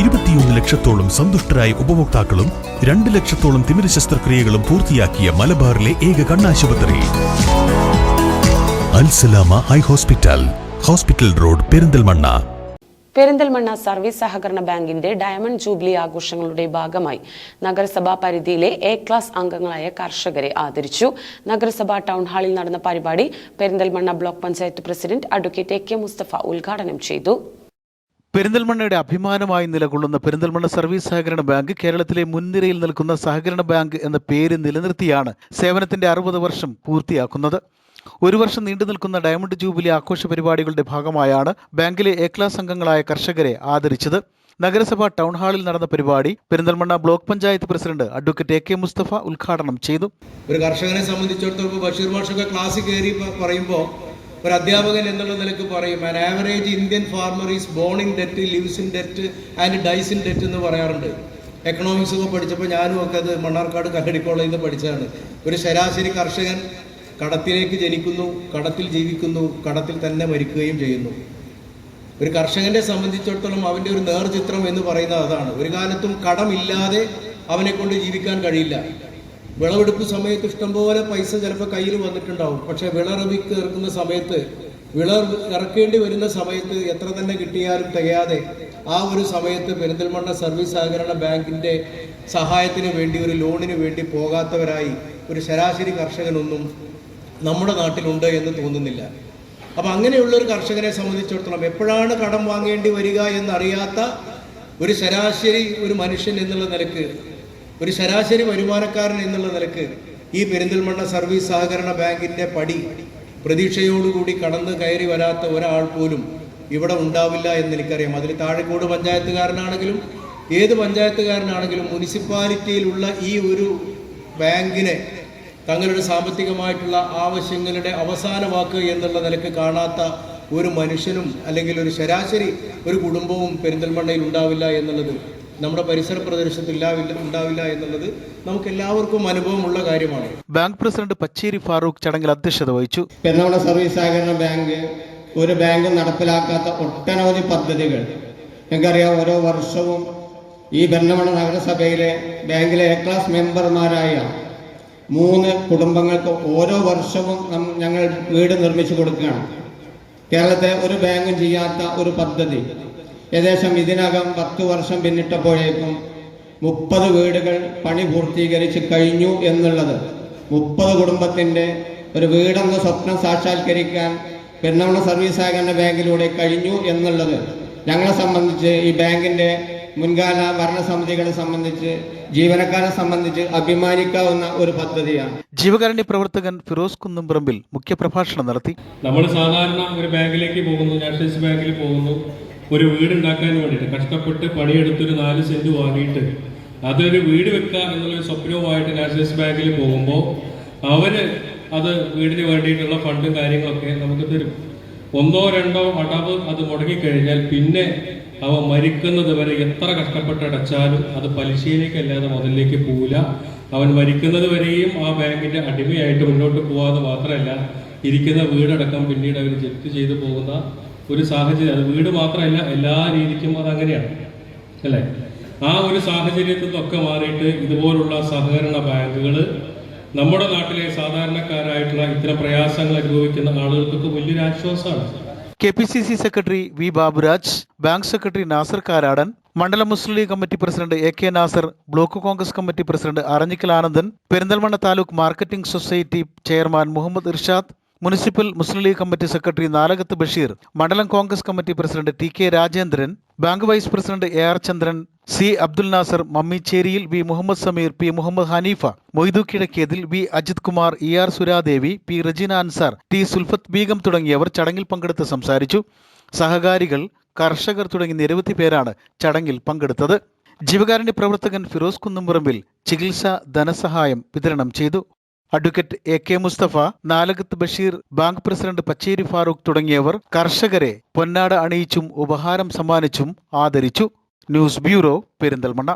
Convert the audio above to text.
ഇരുപത്തിയൊന്ന് ലക്ഷത്തോളം സന്തുഷ്ടരായ ഉപഭോക്താക്കളും രണ്ട് ലക്ഷത്തോളം തിമിര ശസ്ത്രക്രിയകളും പൂർത്തിയാക്കിയ മലബാറിലെ ഏക കണ്ണാശുപത്രി. Alsalama eye hospital hospital road Perinthalmanna. Perinthalmanna service സഹകരണ ബാങ്കിന്റെ ഡയമണ്ട് ജൂബിലി ആഘോഷങ്ങളുടെ ഭാഗമായി നഗരസഭാ പരിധിയിലെ എ ക്ലാസ് അംഗങ്ങളായ കർഷകരെ ആദരിച്ചു. നഗരസഭാ ടൗൺ ഹാളിൽ നടന്ന പരിപാടി Perinthalmanna block panchayat president advocate A K Mustafa ഉദ്ഘാടനം ചെയ്തു. പെരിന്തൽമണ്ണയുടെ അഭിമാനമായി നിലകൊള്ളുന്ന പെരിന്തൽമണ്ണ സർവീസ് സഹകരണ ബാങ്ക് കേരളത്തിലെ മുൻനിരയിൽ നിൽക്കുന്ന സഹകരണ ബാങ്ക് എന്ന പേര് നിലനിർത്തിയാണ് സേവനത്തിന്റെ അറുപത് വർഷം പൂർത്തിയാക്കുന്നത്. ഒരു വർഷം നീണ്ടു നിൽക്കുന്ന ഡയമണ്ട് ജൂബിലി ആഘോഷ പരിപാടികളുടെ ഭാഗമായാണ് ബാങ്കിലെ എ ക്ലാസ് അംഗങ്ങളായ കർഷകരെ ആദരിച്ചത്. നഗരസഭ ടൗൺ ഹാളിൽ നടന്ന പരിപാടി Perinthalmanna block panchayat president advocate A K Mustafa ഉദ്ഘാടനം ചെയ്തു. ഒരു കർഷകനെ സംബന്ധിച്ചിടത്തോളം ബഷീർ മാഷൊക്കെ ക്ലാസ്സിൽ കയറി പറയുമ്പോൾ ഒരു അധ്യാപകൻ എന്നുള്ള നിലയ്ക്ക് പറയും an average Indian farmer is born in debt lives in debt and dies in debt എന്ന് പറയാറുണ്ട്. എക്കണോമിക്സ് ഒക്കെ പഠിച്ചപ്പോൾ ഞാനും ഒക്കെ അത് മണ്ണാർക്കാട് കല്ലടി കോളേജിൽ നിന്ന് പഠിച്ചതാണ്. ഒരു ശരാശരി കർഷകൻ കടത്തിലേക്ക് ജനിക്കുന്നു കടത്തിൽ ജീവിക്കുന്നു കടത്തിൽ തന്നെ മരിക്കുകയും ചെയ്യുന്നു. ഒരു കർഷകനെ സംബന്ധിച്ചിടത്തോളം അവന്റെ ഒരു നേർചിത്രം എന്ന് പറയുന്നത് അതാണ്. ഒരു കാലത്തും കടമില്ലാതെ അവനെ കൊണ്ട് ജീവിക്കാൻ കഴിയില്ല. വിളവെടുപ്പ് സമയത്ത് ഇഷ്ടംപോലെ പൈസ ചിലപ്പോൾ കയ്യിൽ വന്നിട്ടുണ്ടാവും. പക്ഷേ വിളറവിക്ക് ഇറക്കുന്ന സമയത്ത് വിള ഇറക്കേണ്ടി വരുന്ന സമയത്ത് എത്ര തന്നെ കിട്ടിയാലും തികയാതെ ആ ഒരു സമയത്ത് പെരിന്തൽമണ്ണ സർവീസ് സഹകരണ ബാങ്കിന്റെ സഹായത്തിന് വേണ്ടി ഒരു ലോണിന് വേണ്ടി പോകാത്തവരായി ഒരു ശരാശരി കർഷകനൊന്നും നമ്മുടെ നാട്ടിലുണ്ട് എന്ന് തോന്നുന്നില്ല. അപ്പം അങ്ങനെയുള്ള ഒരു കർഷകനെ സംബന്ധിച്ചിടത്തോളം എപ്പോഴാണ് കടം വാങ്ങേണ്ടി വരിക എന്നറിയാത്ത ഒരു ശരാശരി ഒരു മനുഷ്യൻ എന്നുള്ള നിലയ്ക്ക് ഒരു ശരാശരി വരുമാനക്കാരൻ എന്നുള്ള നിലയ്ക്ക് ഈ പെരിന്തൽമണ്ണ സർവീസ് സഹകരണ ബാങ്കിന്റെ പടി പ്രതീക്ഷയോടുകൂടി കടന്നു കയറി വരാത്ത ഒരാൾ പോലും ഇവിടെ ഉണ്ടാവില്ല എന്ന് എനിക്കറിയാം. അതിൽ താഴെക്കോട് പഞ്ചായത്തുകാരനാണെങ്കിലും ഏത് പഞ്ചായത്തുകാരനാണെങ്കിലും മുനിസിപ്പാലിറ്റിയിലുള്ള ഈ ഒരു ബാങ്കിനെ തങ്ങളുടെ സാമ്പത്തികമായിട്ടുള്ള ആവശ്യങ്ങളുടെ അവസാന വാക്ക് എന്നുള്ള നിലയ്ക്ക് കാണാത്ത ഒരു മനുഷ്യനും അല്ലെങ്കിൽ ഒരു ശരാശരി ഒരു കുടുംബവും പെരിന്തൽമണ്ണയിൽ ഉണ്ടാവില്ല എന്നുള്ളത് നമ്മുടെ പരിസര പ്രദേശത്ത് ഇല്ലാവില്ല ഉണ്ടാവില്ല എന്നുള്ളത് നമുക്ക് എല്ലാവർക്കും അനുഭവമുള്ള കാര്യമാണ്. ബാങ്ക് പ്രസിഡന്റ് പച്ചേരി ഫാറൂഖ് ചടങ്ങിൽ അധ്യക്ഷത വഹിച്ചു. പെരുന്നമണ സർവീസ് സഹകരണ ബാങ്ക് ഒരു ബാങ്ക് നടപ്പിലാക്കാത്ത ഒട്ടനവധി പദ്ധതികൾ. ഞങ്ങൾക്കറിയാം ഓരോ വർഷവും ഈ ഭരണമണ നഗരസഭയിലെ ബാങ്കിലെ എ ക്ലാസ് മെമ്പർമാരായ മൂന്ന് കുടുംബങ്ങൾക്ക് ഓരോ വർഷവും നം- ഞങ്ങൾ വീട് നിർമ്മിച്ചു കൊടുക്കുകയാണ്. കേരളത്തെ ഒരു ബാങ്കും ചെയ്യാത്ത ഒരു പദ്ധതി. ഏകദേശം ഇതിനകം പത്തു വർഷം പിന്നിട്ടപ്പോഴേക്കും മുപ്പത് വീടുകൾ പണി പൂർത്തീകരിച്ച് കഴിഞ്ഞു എന്നുള്ളത്. മുപ്പത് കുടുംബത്തിന്റെ ഒരു വീടെന്ന സ്വപ്നം സാക്ഷാത്കരിക്കാൻ പെരുന്നമണ സർവീസ് സഹകരണ ബാങ്കിലൂടെ കഴിഞ്ഞു എന്നുള്ളത്. ഞങ്ങളെ സംബന്ധിച്ച് ഈ ബാങ്കിന്റെ മുൻകാല ഭരണസമിതികളെ സംബന്ധിച്ച് ജീവനക്കാരെ സംബന്ധിച്ച് അഭിമാനിക്കാവുന്ന ഒരു പദ്ധതിയാണ്. ജീവകാരുണ്യ പ്രവർത്തകൻ ഫിറോസ് കുന്നുംപറമ്പിൽ മുഖ്യപ്രഭാഷണം നടത്തി. നമ്മൾ സാധാരണ ഒരു ബാങ്കിലേക്ക് പോകുന്നു നാഷണലൈസ് ബാങ്കിൽ പോകുന്നു. ഒരു വീട് ഉണ്ടാക്കാൻ വേണ്ടിയിട്ട്. കഷ്ടപ്പെട്ട് പണിയെടുത്തൊരു നാല് സെന്റ് വാങ്ങിയിട്ട് അതൊരു വീട് വെക്കുക എന്നുള്ളൊരു സ്വപ്നവുമായിട്ട് നാഷണലൈസ് ബാങ്കിൽ പോകുമ്പോൾ അവർ അത് വീടിന് വേണ്ടിയിട്ടുള്ള ഫണ്ടും കാര്യങ്ങളൊക്കെ നമുക്ക് തരും. ഒന്നോ രണ്ടോ അടവ് അത് മുടങ്ങിക്കഴിഞ്ഞാൽ പിന്നെ അവ മരിക്കുന്നത് വരെ എത്ര കഷ്ടപ്പെട്ട് അടച്ചാലും അത് പലിശയിലേക്കല്ലാതെ മുതലിലേക്ക് പോവില്ല. അവൻ മരിക്കുന്നത് വരെയും ആ ബാങ്കിന്റെ അടിമയായിട്ട് മുന്നോട്ട് പോവാതെ മാത്രമല്ല ഇരിക്കുന്ന വീടടക്കം പിന്നീട് അവർ ജപ്തി ചെയ്തു പോകുന്ന ഒരു സാഹചര്യം അത് വീട് മാത്രമല്ല എല്ലാ രീതിക്കും അത് അങ്ങനെയാണ്. അല്ലേ? ആ ഒരു സാഹചര്യത്തിൽ നിന്നൊക്കെ മാറിയിട്ട് ഇതുപോലുള്ള സഹകരണ ബാങ്കുകൾ നമ്മുടെ നാട്ടിലെ സാധാരണക്കാരായിട്ടുള്ള ഇത്തരം പ്രയാസങ്ങൾ അനുഭവിക്കുന്ന ആളുകൾക്കൊക്കെ വലിയൊരു ആശ്വാസമാണ്. K P C C secretary V Baburaj bank secretary Nasar Karadan മണ്ഡലം Muslim League committee president A K Nasar block Congress committee president Aranhikkal Anandan Perinthalmanna taluk marketing society chairman Muhammad Irshad municipal Muslim League committee secretary Nalakath Basheer മണ്ഡലം Congress committee president T K Rajendran bank vice president A R Chandran C Abdul Nasar മമ്മിച്ചേരിയിൽ V Muhammad Sameer P Muhammad Haneefa Moidu Kizhakkethil V Ajith Kumar E R Suradevi P Rejeena Ansar T Sulfath Beegum തുടങ്ങിയവർ ചടങ്ങിൽ പങ്കെടുത്ത് സംസാരിച്ചു. സഹകാരികൾ കർഷകർ തുടങ്ങി നിരവധി പേരാണ് ചടങ്ങിൽ പങ്കെടുത്തത്. ജീവകാരുണ്യ പ്രവർത്തകൻ ഫിറോസ് കുന്നുംപുറമ്പിൽ ചികിത്സാ ധനസഹായം വിതരണം ചെയ്തു. Advocate A K Mustafa Nalakath Basheer bank president Pacheri Farooq തുടങ്ങിയവർ കർഷകരെ പൊന്നാട അണിയിച്ചും ഉപഹാരം സമ്മാനിച്ചും ആദരിച്ചു. News bureau Perinthalmanna.